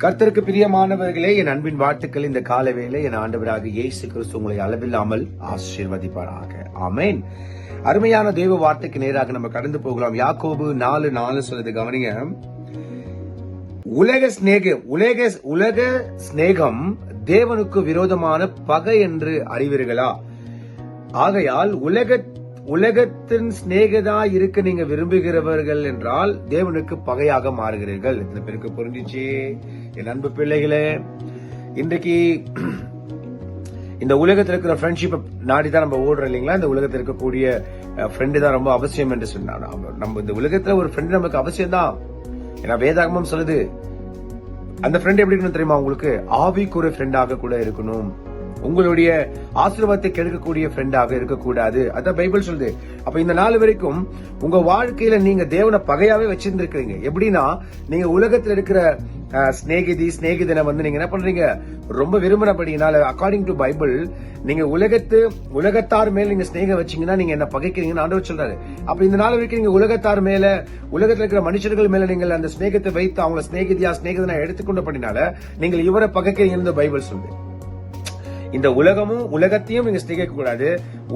கர்த்தருக்கு பிரியமானவர்களே என் அன்பின் வாழ்த்துக்கள். இந்த கால வேலை என் ஆண்டவராக இயேசு கிறிஸ்து உங்களை அளவில்லாமல் ஆசீர்வதிப்பாராக. ஆமேன். அருமையான தெய்வ வார்த்தைக்கு நேராக நம்ம கடந்து போகலாம். யாக்கோபு நாலு நாலு சொல்றது கவனிங்க. உலக சிநேக உலக உலக சிநேகம் தேவனுக்கு விரோதமான பகை என்று அறிவீர்களா? ஆகையால் உலக உலகத்தின் சிநேகதா இருக்க நீங்க விரும்புகிறவர்கள் என்றால் தேவனுக்கு பகையாக மாறுகிறீர்கள். இத்தனை பேருக்கு புரிஞ்சிச்சு? என் அன்பு பிள்ளைகளே இன்றைக்கு இந்த உலகத்தில் இருக்கிற ஃப்ரெண்ட்ஷிப்பை நாடி தான் நம்ம ஓடுறோம் இல்லைங்களா? இந்த உலகத்தில் இருக்கக்கூடிய ஃப்ரெண்டு தான் ரொம்ப அவசியம் என்று சொன்னாங்க நம்ம இந்த உலகத்தில் ஒரு ஃப்ரெண்டு நமக்கு அவசியம் தான். ஏன்னா வேதாகமம் சொல்லுது அந்த ஃப்ரெண்ட் எப்படி இருக்கணும் தெரியுமா உங்களுக்கு? ஆவிக்குரிய ஃப்ரெண்டாக கூட இருக்கணும். உங்களுடைய ஆசீர்வாதத்தை கெடுக்கக்கூடிய ஃப்ரெண்டாக இருக்கக்கூடாது. அதான் பைபிள் சொல்லுது. அப்ப இந்த நாள் வரைக்கும் உங்க வாழ்க்கையில நீங்க தேவனை பகையாவே வச்சிருந்திருக்கீங்க எப்படின்னா நீங்க உலகத்துல இருக்கிற ஸ்நேகிதி ஸ்நேகிதனை சிநேகிதனை வந்து நீங்க என்ன பண்றீங்க? ரொம்ப விரும்பினபடினால அக்கார்டிங் டு பைபிள் நீங்க உலகத்து உலகத்தார் மேல நீங்க ஸ்நேகம் வச்சீங்கன்னா நீங்க என்ன பகைக்கிறீங்கன்னு ஆண்டவர் சொல்றாரு. அப்ப இந்த நாள் வரைக்கும் நீங்க உலகத்தார் மேல உலகத்துல இருக்கிற மனுஷர்கள் மேல நீங்கள் அந்த ஸ்நேகத்தை வைத்து அவங்கள ஸ்நேகிதியா ஸ்நேகிதனா எடுத்துக்கொண்ட பண்ணினால நீங்கள் இவரை பகைக்கிறீங்கன்னு பைபிள் சொல்லுது. இந்த உலகமும் உலகத்தையும் நீங்க சிநேகிக்க கூடாது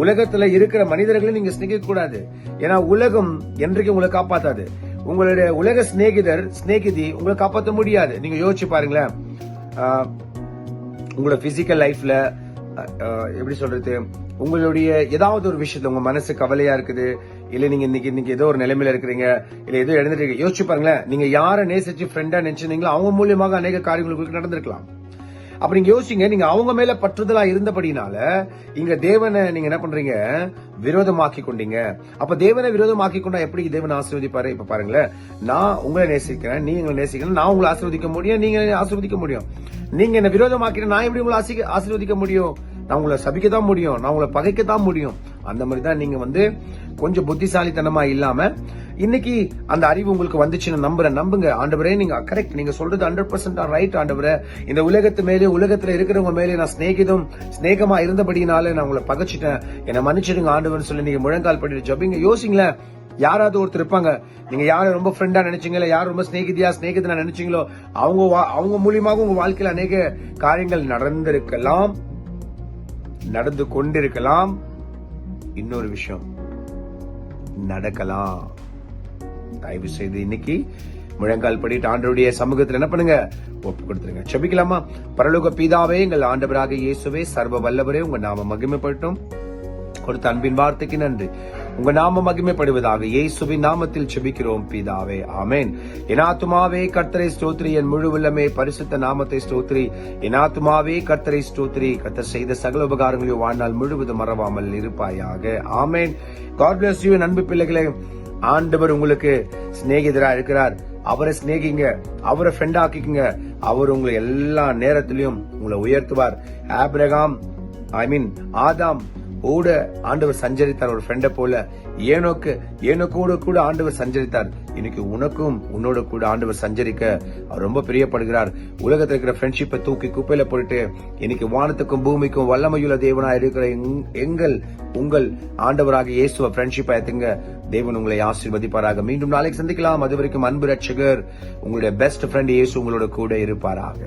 உலகத்துல இருக்கிற மனிதர்களையும் நீங்க சிநேகிக்க கூடாது ஏன்னா உலகம் என்றைக்கும் உங்களை காப்பாத்தாது. உங்களுடைய உலக சிநேகிதர் சிநேகிதி உங்களை காப்பாற்ற முடியாது. நீங்க யோசிச்சு பாருங்களேன். உங்களோட பிசிக்கல் லைஃப்ல எப்படி சொல்றது? உங்களுடைய ஏதாவது ஒரு விஷயத்துல உங்க மனசு கவலையா இருக்குது? இல்ல நீங்க இன்னைக்கு இன்னைக்கு ஏதோ ஒரு நிலைமையில இருக்கிறீங்க. இல்ல ஏதோ எழுந்துட்டு யோசிச்சு பாருங்களேன். நீங்க யாரை நேசிச்சு ஃப்ரெண்டா நினைச்சிருந்தீங்களோ அவங்க மூலியமாக அநேக காரியங்கள் உங்களுக்கு நடந்திருக்கலாம். அப்ப நீங்க யோசிங்க நீங்க அவங்க மேல பற்றுதலா இருந்தபடினால இங்க தேவனை நீங்க என்ன பண்றீங்க? விரோதமாக்கி கொண்டீங்க. அப்ப தேவனை விரோதமாக்கி கொண்டா எப்படி தேவனை ஆசீர்வதிப்பாரு? இப்ப பாருங்களேன். நான் உங்களை நேசிக்கிறேன் நீங்க எங்களை நேசிக்கிறேன் நான் உங்களை ஆசீர்வதிக்க முடியும் நீங்க என்னை ஆசீர்வதிக்க முடியும். நீங்க என்ன விரோதமாக்கிற நான் எப்படி உங்களை ஆசி- ஆசீர்வதிக்க முடியும்? நான் உங்களை சபிக்க தான் முடியும் நான் உங்களை பகைக்க தான் முடியும். அந்த மாதிரி தான் நீங்க வந்து கொஞ்சம் புத்திசாலித்தனமா இல்லாம இன்னைக்கு அந்த அறிவு உங்களுக்கு வந்துச்சுன்னு நம்புறேன். நம்புங்க. ஆண்டவரே நீங்க கரெக்ட் நீங்க சொல்றது ஹண்ட்ரட் பர்சன்ட் ரைட் ஆண்டவரே. இந்த உலகத்து மேலே உலகத்துல இருக்கிறவங்க மேலே நான் சிநேகிதம் சிநேகமா இருந்தபடினால நான் உங்களை பகச்சிட்டேன். என்னை மன்னிச்சிடுங்க ஆண்டவர்னு சொல்லி நீங்க முழங்கால் பண்ணிட்டு ஜபிங்க. யோசிங்களேன். யாராவது ஒருத்தர் இருப்பாங்க. நீங்க யாரை ரொம்ப ஃப்ரெண்டா நினைச்சீங்களோ யார் ரொம்ப ஸ்நேகிதியா ஸ்நேகிதனா நினைச்சீங்களோ அவங்க வா- அவங்க மூலியமாக உங்க வாழ்க்கையில அநேக காரியங்கள் நடந்திருக்கலாம். நடந்து கொண்டிருக்கலாம். இன்னொரு விஷயம் நடக்கலாம். தயவு செய்து இன்னைக்கு முழங்கால் படிட்டு ஆண்டருடைய சமூகத்தில் என்ன பண்ணுங்க? ஒப்பு கொடுத்துருங்க. செபிக்கலாமா பரலோக பீதாவே எங்கள் ஆண்டவராக இயேசுவே சர்வ வல்லவரே உங்க நாம மகிமைப்பட்டோம் கொடுத்த அன்பின் வார்த்தைக்கு நன்றி. உங்க நாம மகிமைப்படுவதாக இயேசுவின் நாமத்தில் செபிக்கிறோம் பிதாவே. ஆமேன். இனாத்துமாவே கர்த்தரை ஸ்தோத்ரி. என் முழு உள்ளமே பரிசுத்த நாமத்தை ஸ்தோத்ரி. இனாத்துமாவே கர்த்தரை ஸ்தோத்ரி. கர்த்தர் செய்த சகல உபகாரங்களையும் வாழ்நாள் முழுவதும் மறவாமல் இருப்பாயாக. ஆமேன். காட் பிளஸ் யூ அன்பு பிள்ளைகளே. ஆண்டவர் உங்களுக்கு சிநேகிதரா இருக்கிறார். அவரை சிநேகிங்க அவரை ஃப்ரெண்ட் ஆக்கிக்குங்க. அவர் உங்களை எல்லா நேரத்திலையும் உங்களை உயர்த்துவார். ஆப்ரகாம் ஐ மீன் ஆதாம் கூட ஆண்டவர் சஞ்சரித்தார். ஒரு ஃப்ரெண்டை போல ஏனோக்கு ஏனோக்கோட கூட ஆண்டவர் சஞ்சரித்தார். இன்னைக்கு உனக்கும் உன்னோட கூட ஆண்டவர் சஞ்சரிக்க அவர் ரொம்ப பிரியப்படுகிறார். உலகத்தில் இருக்கிற ஃப்ரெண்ட்ஷிப்பை தூக்கி குப்பையில போட்டுட்டு இன்னைக்கு வானத்துக்கும் பூமிக்கும் வல்லமையுள்ள தேவனா இருக்கிற எங்- எங்கள் உங்கள் ஆண்டவராக இயேசுவ ஃப்ரெண்ட்ஷிப்பை ஏத்துங்க. தேவன் உங்களை ஆசீர்வதிப்பாராக. மீண்டும் நாளைக்கு சந்திக்கலாம். அது வரைக்கும் அன்பு ரட்சகர் உங்களுடைய பெஸ்ட் ஃப்ரெண்ட் இயேசு உங்களோட கூட இருப்பாராக.